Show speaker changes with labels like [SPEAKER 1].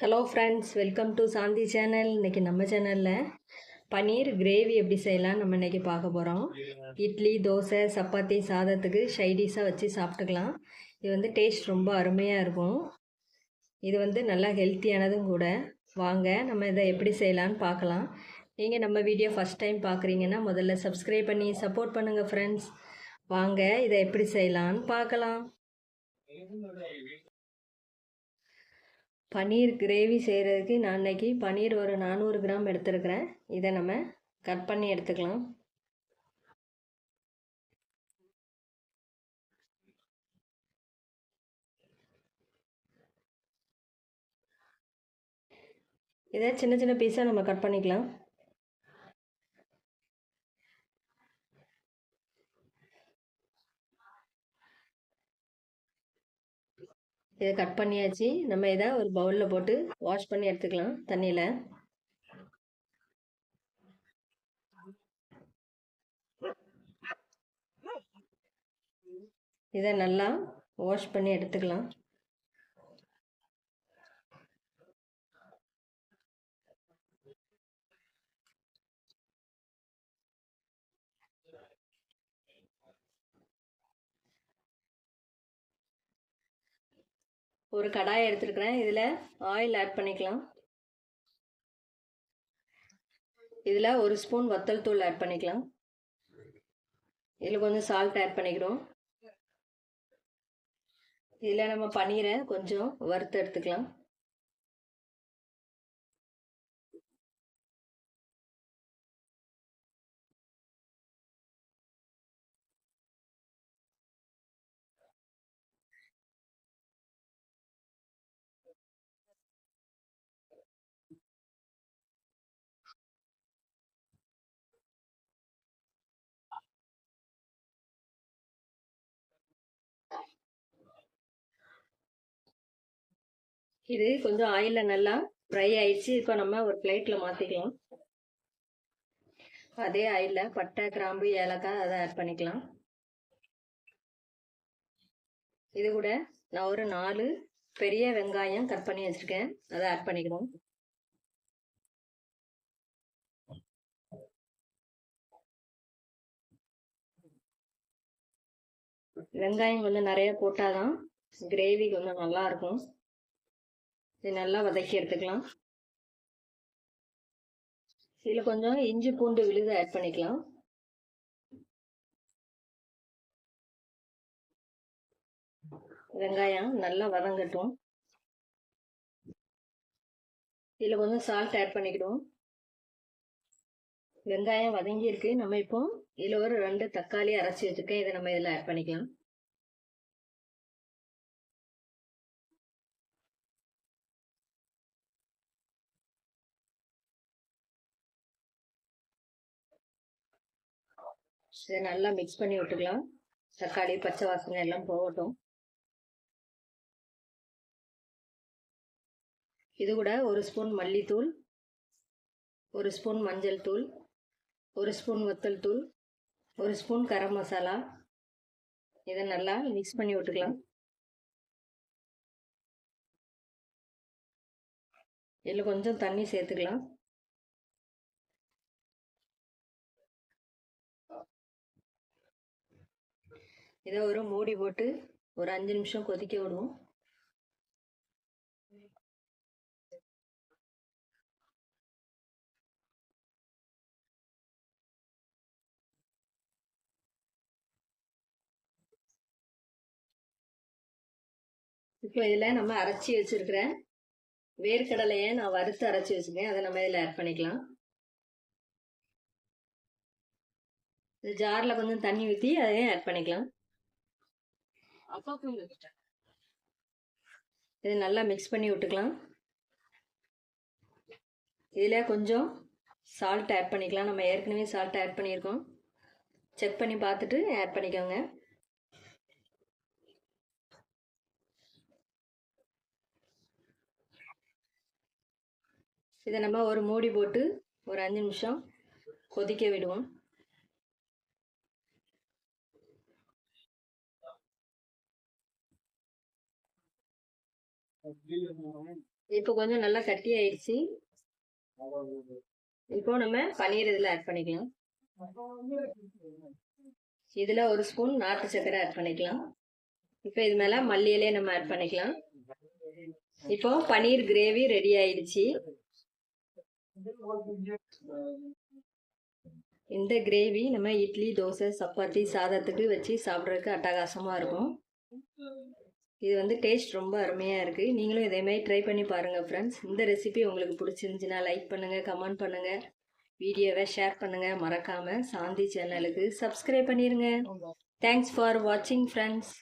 [SPEAKER 1] Hello friends welcome to Shanti channel இன்னைக்கு நம்ம சேனலில் பன்னீர் கிரேவி எப்படி செய்யலாம் நம்ம இன்றைக்கி பார்க்க போகிறோம் இட்லி தோசை சப்பாத்தி சாதத்துக்கு ஷைடிஷாக வச்சு சாப்பிட்டுக்கலாம். இது வந்து டேஸ்ட் ரொம்ப அருமையாக இருக்கும். இது வந்து நல்லா ஹெல்த்தியானதும் கூட. வாங்க நம்ம இதை எப்படி செய்யலான்னு பார்க்கலாம். நீங்கள் நம்ம வீடியோ ஃபஸ்ட் டைம் பார்க்குறீங்கன்னா முதல்ல சப்ஸ்கிரைப் பண்ணி சப்போர்ட் பண்ணுங்கள் ஃப்ரெண்ட்ஸ் வாங்க இதை எப்படி செய்யலான்னு பார்க்கலாம். பன்னீர் கிரேவி செய்கிறதுக்கு நான் இன்றைக்கி பன்னீர் ஒரு நானூறு கிராம் எடுத்துருக்கிறேன். இதை நம்ம கட் பண்ணி எடுத்துக்கலாம். இதை சின்ன சின்ன பீஸாக நம்ம கட் பண்ணிக்கலாம். இதை கட் பண்ணியாச்சு. நம்ம இதை ஒரு பவுலில் போட்டு வாஷ் பண்ணி எடுத்துக்கலாம் தண்ணியில். இதை நல்லா வாஷ் பண்ணி எடுத்துக்கலாம். ஒரு கடாயை எடுத்துருக்கிறேன். இதில் ஆயில் ஆட் பண்ணிக்கலாம். இதில் ஒரு ஸ்பூன் வத்தல் தூள் ஆட் பண்ணிக்கலாம். இதில் கொஞ்சம் சால்ட் ஆட் பண்ணிக்கிறோம். இதில் நம்ம பன்னீரை கொஞ்சம் வறுத்து எடுத்துக்கலாம். இது கொஞ்சம் ஆயிலில் நல்லா ஃப்ரை ஆயிடுச்சு. இப்போ நம்ம ஒரு பிளேட்டில் மாற்றிக்கலாம் அதே ஆயிலில் பட்டை கிராம்பு ஏலக்காய் அதை ஆட் பண்ணிக்கலாம். இது கூட நான் ஒரு நாலு பெரிய வெங்காயம் கட் பண்ணி வச்சுருக்கேன். அதை ஆட் பண்ணிக்கணும். வெங்காயம் கொஞ்சம் நிறைய போட்டால் தான் கிரேவி கொஞ்சம் நல்லா இருக்கும். இது நல்லா வதக்கி எடுத்துக்கலாம். இதில் கொஞ்சம் இஞ்சி பூண்டு விழுது ஆட் பண்ணிக்கலாம். வெங்காயம் நல்லா வதங்கட்டும். இதில் கொஞ்சம் சால்ட் ஆட் பண்ணிக்கிடுவோம். வெங்காயம் வதங்கியிருக்கு. நம்ம இப்போ இதில் ஒரு ரெண்டு தக்காளி அரைச்சி வச்சுருக்கேன். இதை நம்ம இதில் ஆட் பண்ணிக்கலாம். இதை நல்லா மிக்ஸ் பண்ணி விட்டுக்கலாம். தக்காளி பச்சை வாசனை எல்லாம் போகட்டும். இது கூட ஒரு ஸ்பூன் மல்லித்தூள் ஒரு ஸ்பூன் மஞ்சள் தூள் ஒரு ஸ்பூன் வத்தல் தூள் ஒரு ஸ்பூன் கரம் மசாலா. இதை நல்லா மிக்ஸ் பண்ணி விட்டுக்கலாம். இதில் கொஞ்சம் தண்ணி சேர்த்துக்கலாம். இதை ஒரு மூடி போட்டு ஒரு அஞ்சு நிமிஷம் கொதிக்க விடுவோம். இப்போ இதில் நம்ம அரைச்சி வச்சிருக்கிற வேர்க்கடலையை நான் வறுத்து அரைச்சி வச்சுருக்கேன். அதை நம்ம இதில் ஆட் பண்ணிக்கலாம். இது ஜாரில் கொஞ்சம் தண்ணி ஊற்றி அதையும் ஆட் பண்ணிக்கலாம். இது நல்லா மிக்ஸ் பண்ணி விட்டுக்கலாம். இதில் கொஞ்சம் சால்ட் ஆட் பண்ணிக்கலாம். நம்ம ஏற்கனவே சால்ட் ஆட் பண்ணியிருக்கோம். செக் பண்ணி பார்த்துட்டு ஆட் பண்ணிக்கோங்க. இதை நம்ம ஒரு மூடி போட்டு ஒரு அஞ்சு நிமிஷம் கொதிக்க விடுவோம். இப்போ கொஞ்சம் நல்லா கட்டி ஆயிடுச்சு. இப்போ நம்ம பன்னீர் இதில் ஆட் பண்ணிக்கலாம். இதில் ஒரு ஸ்பூன் நாட்டு சக்கரை ஆட் பண்ணிக்கலாம். இப்போ இது மேலே மல்லியிலே நம்ம ஆட் பண்ணிக்கலாம். இப்போ பன்னீர் கிரேவி ரெடி ஆயிடுச்சு. இந்த கிரேவி நம்ம இட்லி தோசை சப்பாத்தி சாதத்துக்கு வச்சு சாப்பிட்றதுக்கு அட்டகாசமாக இருக்கும். இது வந்து டேஸ்ட் ரொம்ப அருமையாக இருக்குது நீங்களும் இதே மாதிரி ட்ரை பண்ணி பாருங்கள் ஃப்ரெண்ட்ஸ் இந்த ரெசிபி உங்களுக்கு பிடிச்சிருந்துச்சுன்னா லைக் பண்ணுங்கள் கமெண்ட் பண்ணுங்கள் வீடியோவை ஷேர் பண்ணுங்கள் மறக்காமல் சாந்தி சேனலுக்கு சப்ஸ்கிரைப் பண்ணிடுங்க தேங்க்ஸ் ஃபார் வாட்சிங் ஃப்ரெண்ட்ஸ்